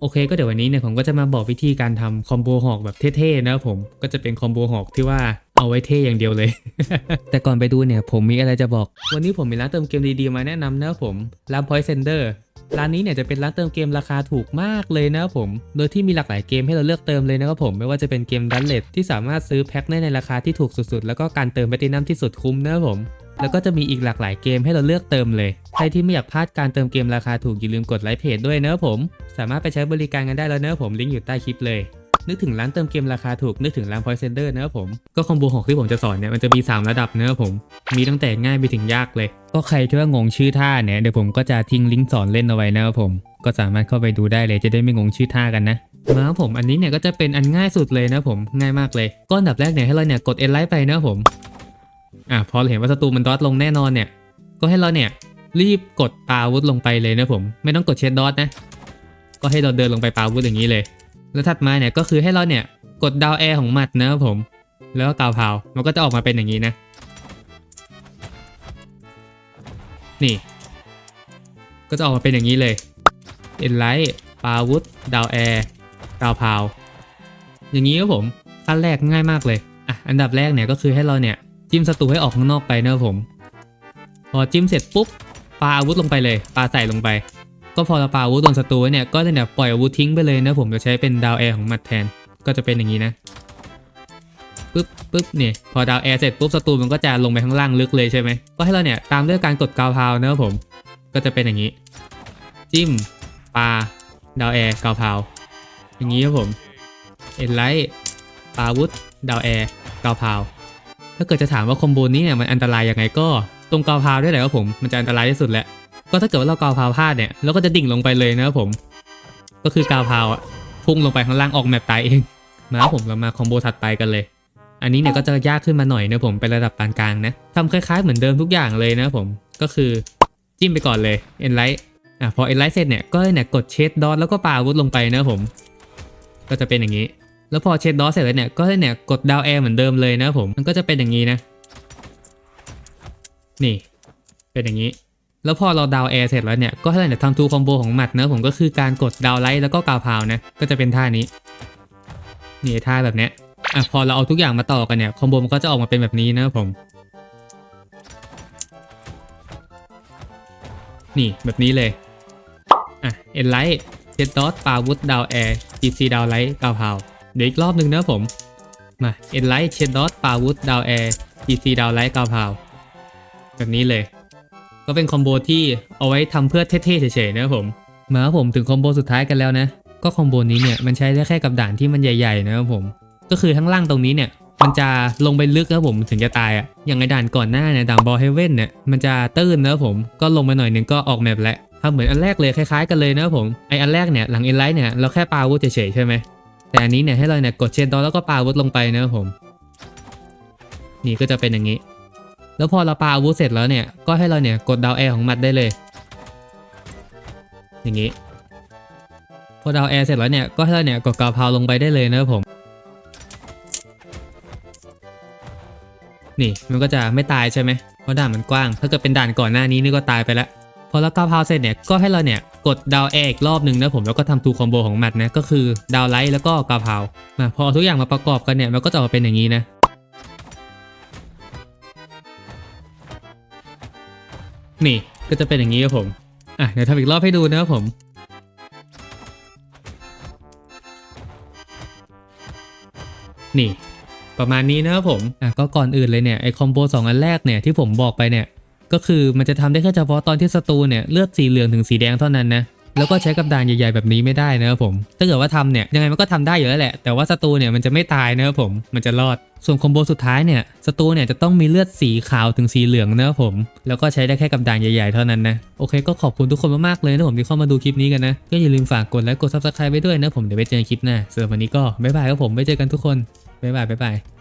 โอเคก็เดี๋ยววันนี้เนี่ยผมก็จะมาบอกวิธีการทำคอมโบหอกแบบเท่ๆนะครับผมก็จะเป็นคอมโบหอกที่ว่าเอาไว้เท่อย่างเดียวเลย แต่ก่อนไปดูเนี่ยผมมีอะไรจะบอก วันนี้ผมมีร้านเติมเกมดีๆมาแนะนำนะครับผมร้าน Point Sender ร้านนี้เนี่ยจะเป็นร้านเติมเกมราคาถูกมากเลยนะครับผม โดยที่มีหลากหลายเกมให้เราเลือกเติมเลยนะครับผม ไม่ว่าจะเป็นเกมดันเลตที่สามารถซื้อแพ็คได้ในราคาที่ถูกสุดๆ แล้วก็การเติมแพลตินัมที่สุดคุ้มนะครับผม แล้วก็จะมีอีกหลากหลายเกมให้เราเลือกเติมเลย ใครที่ไม่อยากพลาดการเติมเกมราคาถูกอย่าลืมกดไลค์เพจด้วยเนะผม สามารถไปใช้บริการกันได้แล้วเนะผมลิงก์อยู่ใต้คลิปเลย นึกถึงร้านเติมเกมราคาถูกนึกถึงร้าน Point Sender นะผม ก็คอมโบหอกที่ผมจะสอนเนี่ยมันจะมี 3 ระดับเนะผม มีตั้งแต่ง่ายไปถึงยากเลย ก็ใครที่ว่างงชื่อท่าเนี่ยเดี๋ยวผมก็จะทิ้งลิงก์สอนเล่นเอาไว้เนะผม ก็สามารถเข้าไปดูได้เลยจะได้ไม่งงชื่อท่ากันนะมาผมอันนี้เนี่ยก็จะเป็นอันง่ายสุดเลยนะผมง่ายมากเลยก็อันดับแรกเนี่ยให้เราเนี่ยกด N ไลท์ไปนะผม อะพอเราเห็นว่าศัตรูมันดอทลงแน่นอนเนี่ย ก็ให้เราเนี่ยรีบกดปาวุธลงไปเลยนะผม ไม่ต้องกดเช็ดดอทนะ ก็ให้เราเดินลงไปปาวุธอย่างนี้เลย แล้วถัดมาเนี่ยก็คือให้เราเนี่ยกดดาวแอร์ของมัดนะครับผม แล้วก็กาวพาวมันก็จะออกมาเป็นอย่างนี้นะ นี่ ก็จะออกมาเป็นอย่างนี้เลยเอ็นไลท์ปาอาวุธดาวแอร์กาวพาวอย่างนี้ครับผมขั้นแรกง่ายมากเลยอะอันดับแรกเนี่ยก็คือให้เราเนี่ย จิ้มศัตรูให้ออกข้างนอกไปนะครับผม พอจิ้มเสร็จปุ๊บปาอาวุธลงไปเลยปาใส่ลงไป ก็พอเราปาอาวุธโดนศัตรูเนี่ยก็จะเนี่ยปล่อยอาวุธทิ้งไปเลยนะผมจะใช้เป็นดาวแอร์ของมัดแทนก็จะเป็นอย่างนี้นะปึ๊บปึ๊บเนี่ยพอดาวแอร์เสร็จปุ๊บศัตรูมันก็จะลงไปข้างล่างลึกเลยใช่ไหมก็ให้เราเนี่ยตามด้วยการกดกาวพาวนะครับผม ก็จะเป็นอย่างนี้ จิ้มปาดาวแอร์กาวพาวอย่างนี้ครับผมเอ็นไลท์ปาอาวุธดาวแอร์กาวพาว ถ้าเกิดจะถามว่าคอมโบนี้เนี่ยมันอันตรายยังไงก็ตรงกาวพาวด้วยแหละครับผมมันจะอันตรายที่สุดแหละก็ถ้าเกิดว่าเรากาวพาวพลาดเนี่ยเราก็จะดิ่งลงไปเลยนะครับผม ก็คือกาวพาวอะพุ่งลงไปข้างล่างออกแมปตายเองมาครับผมเรามาคอมโบถัดไปกันเลย อันนี้เนี่ยก็จะยากขึ้นมาหน่อยนะผมเป็นระดับปานกลางนะทำคล้ายๆเหมือนเดิมทุกอย่างเลยนะผมก็คือจิ้มไปก่อนเลยเอ็นไลท์อะพอเอ็นไลท์เสร็จเนี่ยก็เนี่ยกดเชดดอทแล้วก็ปาวุธลงไปนะผม ก็จะเป็นอย่างนี้ แล้วพอเช็ดดอทเสร็จแล้วเนี่ยก็ให้เนี่ยกดดาวแอร์เหมือนเดิมเลยนะผมมันก็จะเป็นอย่างนี้นะ นี่ เป็นอย่างนี้ แล้วพอเราดาวแอร์เสร็จแล้วเนี่ยก็ให้เนี่ยทำทูคอมโบของหมัดนะผมก็คือการกดดาวไลท์แล้วก็กาวพาวนะก็จะเป็นท่านี้นี่ท่าแบบเนี้ยอะพอเราเอาทุกอย่างมาต่อกันเนี่ยคอมโบมันก็จะออกมาเป็นแบบนี้นะผมนี่แบบนี้เลย อะ เอ็นไลท์เจ็ดดอทปาวุธดาวแอร์จีซีดาวไลท์กาวพาว เดี๋ยวอีกรอบหนึ่งนะผม มาเอ็นไลท์เชดดอทปาวุธดาวแอร์จีซีดาวไลท์กาวพาวแบบนี้เลย ก็เป็นคอมโบที่เอาไว้ทำเพื่อเท่ๆเฉยๆนะผม มาครับผมถึงคอมโบสุดท้ายกันแล้วนะ ก็คอมโบนี้เนี่ยมันใช้ได้แค่กับด่านที่มันใหญ่ๆนะครับผม ก็คือทั้งล่างตรงนี้เนี่ยมันจะลงไปลึกนะผมถึงจะตายอะอย่างในด่านก่อนหน้าเนี่ยด่านบอลเฮเว่นเนี่ยมันจะตื้นนะผมก็ลงมาหน่อยนึงก็ออกแมปแล้วทำเหมือนอันแรกเลยคล้ายๆกันเลยนะผมไออันแรกเนี่ยหลังเอ็นไลท์เนี่ยเราแค่ปาอาวุธเฉยๆใช่ไหม แต่อันนี้เนี่ยให้เราเนี่ยกดเชนดอแล้วก็ปาอาวุธลงไปนะครับผม นี่ก็จะเป็นอย่างนี้ แล้วพอเราปาอาวุธเสร็จแล้วเนี่ยก็ให้เราเนี่ยกดดาวแอร์ของมัดได้เลย อย่างนี้ พอดาวแอร์เสร็จแล้วเนี่ยก็ให้เราเนี่ยกดกาวพาวลงไปได้เลยนะครับผม นี่มันก็จะไม่ตายใช่ไหมเพราะด่านมันกว้าง ถ้าเกิดเป็นด่านก่อนหน้านี้นี่ก็ตายไปแล้ว อเรากาวพาวเสร็จเนี่ยก็ให้เราเนี่ยกดดาวแอร์อีกรอบหนึ่งนะผมแล้วก็ทำทูคอมโบของมัดนะก็คือดาวไลท์แล้วก็กาวพาวมาพอทุกอย่างมาประกอบกันเนี่ยมันก็จะออกมาเป็นอย่างนี้นะนี่ก็จะเป็นอย่างนี้ครับผมอะเดี๋ยวทำอีกรอบให้ดูนะครับผมนี่ประมาณนี้นะครับผมอะก็ก่อนอื่นเลยเนี่ยไอคอมโบสองอันแรกเนี่ยที่ผมบอกไปเนี่ย ก็คือมันจะทำได้แค่เฉพาะตอนที่ศัตรูเนี่ยเลือดสีเหลืองถึงสีแดงเท่านั้นนะแล้วก็ใช้กับดานใหญ่ๆแบบนี้ไม่ได้นะครับผม ถ้าเกิดว่าทำเนี่ยยังไงมันก็ทำได้อยู่แล้วแหละ แต่ว่าศัตรูเนี่ยมันจะไม่ตายนะครับผม มันจะรอด ส่วนคอมโบสุดท้ายเนี่ยศัตรูเนี่ยจะต้องมีเลือดสีขาวถึงสีเหลืองนะครับผม แล้วก็ใช้ได้แค่กับดานใหญ่ๆเท่านั้นนะ โอเคก็ขอบคุณทุกคนมากๆเลยนะผมที่เข้ามาดูคลิปนี้กันนะ ก็อย่าลืมฝากกดไลค์กด subscribe ไว้ด้วยนะผม เดี๋ยวไปเจอกันคลิปหน้าสำหรับวันนี้ก็บ๊ายบายครับผมไว้เจอกันทุกคนบ๊ายบายบ๊ายบาย